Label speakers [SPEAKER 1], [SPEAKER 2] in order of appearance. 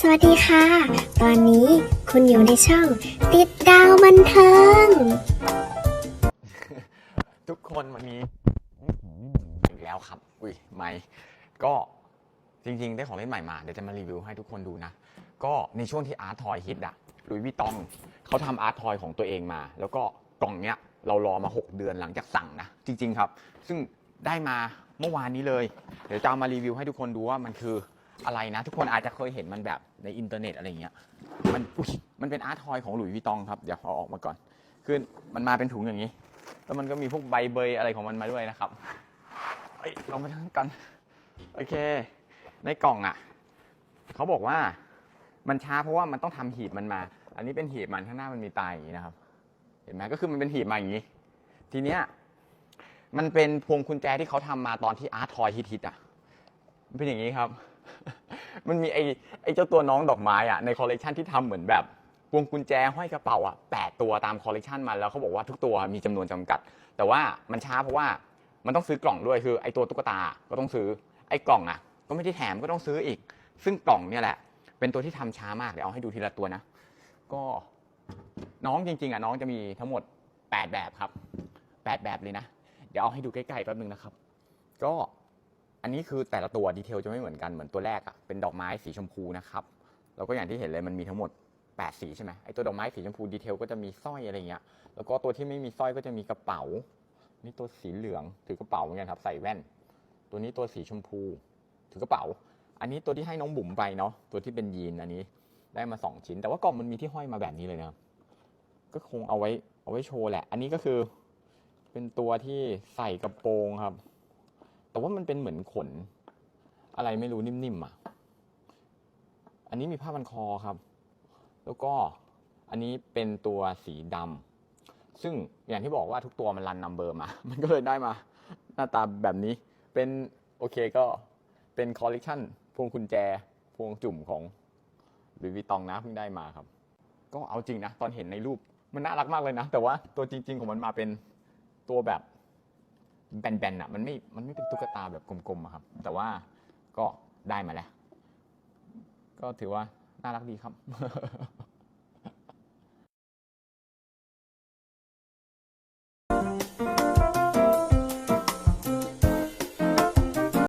[SPEAKER 1] สวัสดีค่ะ ตอนนี้คุณอยู่ในช่อง ติดดาวบันเทิง
[SPEAKER 2] ทุกคนวันนี้อแล้วครับ อุ้ยไม่ก็จริงๆ ได้ของเล่นใหม่มาเดี๋ยวจะมารีวิวให้ทุกคนดูนะ ก็ในช่วงที่อาร์ตทอยฮิตอะลุยวิตองเขาทำอาร์ตทอยของตัวเองมา แล้วก็กล่องเนี้ยเรารอมา 6 เดือนหลังจากสั่งนะ จริง ๆ ครับ ซึ่งได้มาเมื่อวานนี้เลย เดี๋ยวจะเอามารีวิวให้ทุกคนดูว่ามันคือ อะไรนะ ทุกคนอาจจะเคยเห็นมันแบบในอินเทอร์เน็ตอะไรเงี้ยมันอุ๊ยมันเป็นอาร์ตทอยของหลุยส์วิตองครับ เดี๋ยวเอาออกมาก่อนคือมันมาเป็นถุงอย่างนี้ แล้วมันก็มีพวกใบเบยอะไรของมันมาด้วยนะครับเอ้ยลองมาทั้งกันโอเค ในกล่องอะเขาบอกว่ามันช้าเพราะว่ามันต้องทำหีบมันมา อันนี้เป็นหีบมันข้างหน้ามันมีตายอย่างนี้นะครับ เห็นไหมก็คือมันเป็นหีบมาอย่างนี้ ทีเนี้ยมันเป็นพวงกุญแจที่เขาทำมาตอนที่อาร์ตทอยฮิตๆอะมันเป็นอย่างนี้ครับ มันมีไอไอเจ้าตัวน้องดอกไม้อะในคอลเลกชันที่ทำเหมือนแบบพวงกุญแจห้อยกระเป๋าอะแปดตัวตามคอลเลกชันมันแล้วเขาบอกว่าทุกตัวมีจำนวนจำกัด แต่ว่ามันช้าเพราะว่ามันต้องซื้อกล่องด้วยคือไอ้ตัวตุ๊กตาก็ต้องซื้อไอ้กล่องอะ ก็ไม่ได้แถมก็ต้องซื้ออีก ซึ่งกล่องเนี่ยแหละ เป็นตัวที่ทำช้ามากเดี๋ยวเอาให้ดูทีละตัวนะ ก็น้องจริง ๆอะน้องจะมีทั้งหมด 8 แบบครับ 8 แบบเลยนะ เดี๋ยวเอาให้ดูใกล้ๆแป๊บนึงนะครับ ก็ อันนี้คือแต่ละตัวดีเทลจะไม่เหมือนกันเหมือนตัวแรกอะเป็นดอกไม้สีชมพูนะครับแล้วก็อย่างที่เห็นเลยมันมีทั้งหมด8สีใช่ไหมไอตัวดอกไม้สีชมพูดีเทลก็จะมีสร้อยอะไรอย่างเงี้ยแล้วก็ตัวที่ไม่มีสร้อยก็จะมีกระเป๋านี่ตัวสีเหลืองถือกระเป๋าเหมือนกันครับใส่แว่น ตัวนี้ตัวสีชมพู ถือกระเป๋า อันนี้ตัวที่ให้น้องบุ๋มไปเนาะตัวที่เป็นยีนอันนี้ได้มา 2 ชิ้น แต่ว่ากล่องมันมีที่ห้อยมาแบบนี้เลยนะก็คงเอาไว้เอาไว้โชว์แหละ อันนี้ก็คือ เป็นตัวที่ใส่กระโปรงครับ แต่ว่ามันเป็นเหมือนขน อะไรไม่รู้นิ่มๆอะ อันนี้มีผ้าพันคอครับ แล้วก็อันนี้เป็นตัวสีดำซึ่งอย่างที่บอกว่าทุกตัวมันรันนัมเบอร์มา มันก็เลยได้มา หน้าตาแบบนี้ เป็นโอเคก็เป็นคอลเลกชันพวงกุญแจ พวงจุ่มของหรือวิตองนะเพิ่งได้มาครับ ก็เอาจริงนะ ตอนเห็นในรูปมันน่ารักมากเลยนะ แต่ว่าตัวจริง ๆ ของมันมาเป็นตัวแบบ แบนๆอะมันไม่มันไม่เป็นตุ๊กตาแบบกลมๆอะครับ แต่ว่าก็ได้มาแล้ว ก็ถือว่าน่ารักดีครับ